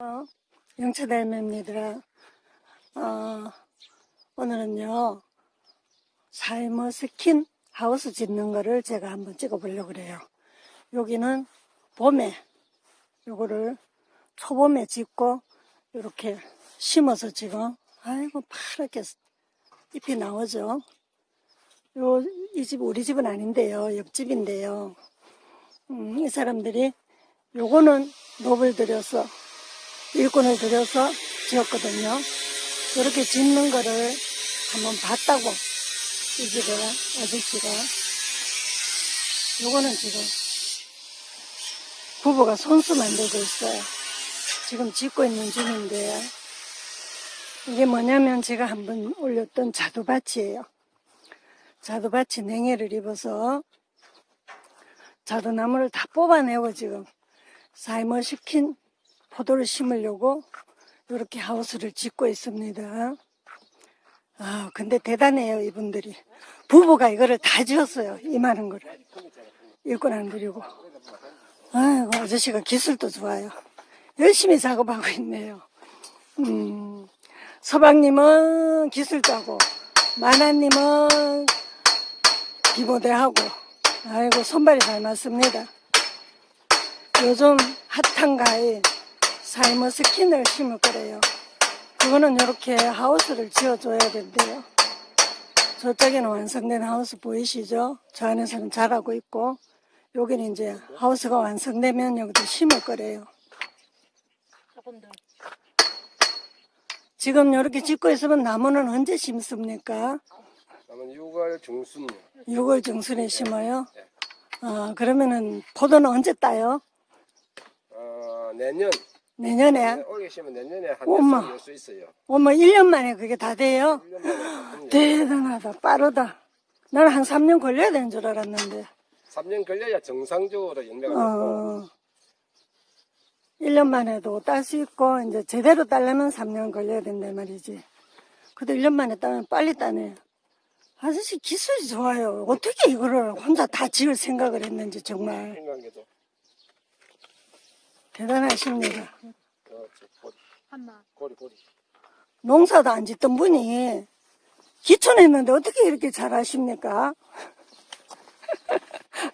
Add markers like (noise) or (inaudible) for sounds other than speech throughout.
어, 영채달매입니다. 어, 오늘은요, 사이머스킨 하우스 짓는 거를 제가 한번 찍어보려고 그래요. 여기는 봄에, 요거를 초봄에 짓고, 이렇게 심어서 지금, 아이고, 파랗게 잎이 나오죠. 요, 이 집, 우리 집은 아닌데요. 옆집인데요. 음, 이 사람들이 요거는 노블 들여서 일꾼을 들여서 지었거든요. 그렇게 짓는 거를 한번 봤다고 이 집에 아저씨가 요거는 지금 부부가 손수 만들고 있어요. 지금 짓고 있는 중인데 이게 뭐냐면 제가 한번 올렸던 자두밭이에요. 자두밭이 냉해를 입어서 자두나무를 다 뽑아내고 지금 삶을 시킨 포도를 심으려고 이렇게 하우스를 짓고 있습니다. 아, 근데 대단해요, 이분들이. 부부가 이거를 다 지었어요, 이 많은 거를. 일꾼 안 들이고. 아이고, 아저씨가 기술도 좋아요. 열심히 작업하고 있네요. 음, 서방님은 기술자고, 마나님은 기모대 하고, 아이고, 손발이 잘 맞습니다. 요즘 핫한 과일 사이머 스킨을 심을 거래요. 그거는 이렇게 하우스를 지어줘야 된대요. 저쪽에는 완성된 하우스 보이시죠? 저 안에서는 자라고 있고 여기는 이제 하우스가 완성되면 여기도 심을 거래요. 지금 이렇게 짓고 있으면 나무는 언제 심습니까? 그러면 6월 중순 6월 중순에 심어요. 아, 그러면은 포도는 언제 따요? 어, 내년 내년에? 올해 시면 내년에 한 엄마. 대씩 열수 있어요. 어머, 1년 만에 그게 다 돼요? 1년 만에 대단하다. 빠르다. 나는 한 3년 걸려야 되는 줄 알았는데. 3년 걸려야 정상적으로 연매가 되고 어, 1년 만에도 딸 수 있고, 이제 제대로 따려면 3년 걸려야 된단 말이지. 근데 1년 만에 따면 빨리 따네. 아저씨 기술이 좋아요. 어떻게 이거를 혼자 다 지을 생각을 했는지 정말 생각해도 대단하십니다. 고리 한마. 고리 고리 농사도 안 짓던 분이 기촌했는데 어떻게 이렇게 잘하십니까?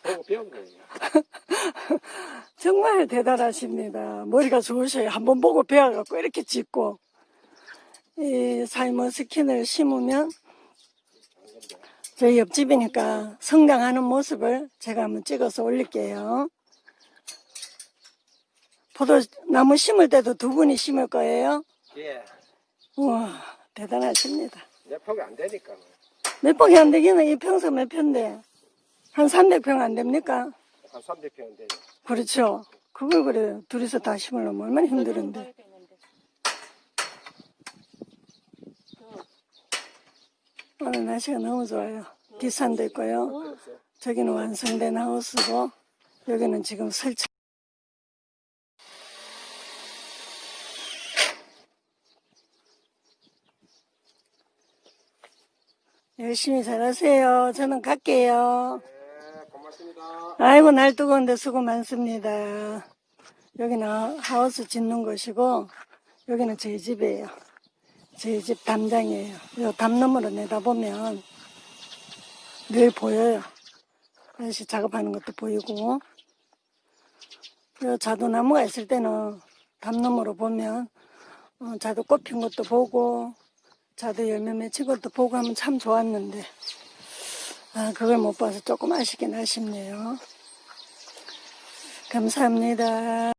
보고 배운 거예요. (laughs) 정말 대단하십니다. 머리가 좋으셔요. 한번 보고 배워갖고 이렇게 짓고 이 삶은 스킨을 심으면 저희 옆집이니까 성장하는 모습을 제가 한번 찍어서 올릴게요. 포도나무 심을 때도 두 분이 심을 거예요. 예. 우와 대단하십니다. 내 폭이 안 되니까 몇 폭이 안 되기는 이 평수 몇 편데 한 300평 안 됩니까? 한 300평 되죠. 그렇죠. 그걸 그래 둘이서 다 심으려면 얼마나 힘들은데. 오늘 날씨가 너무 좋아요. 뒷산도 있고요. 저기는 완성된 하우스고 여기는 지금 설치. 열심히 잘하세요. 저는 갈게요. 네, 고맙습니다. 아이고 날 뜨거운데 수고 많습니다. 여기는 하우스 짓는 곳이고 여기는 저희 집이에요. 저희 집 담장이에요. 요 담너머로 내다보면 늘 보여요. 아저씨 작업하는 것도 보이고 요 자두나무가 있을 때는 담너머로 보면 어, 자두 꽃핀 것도 보고 자두 열매 맺힌 것도 보고 하면 참 좋았는데 아, 그걸 못 봐서 조금 아쉽긴 아쉽네요. 감사합니다.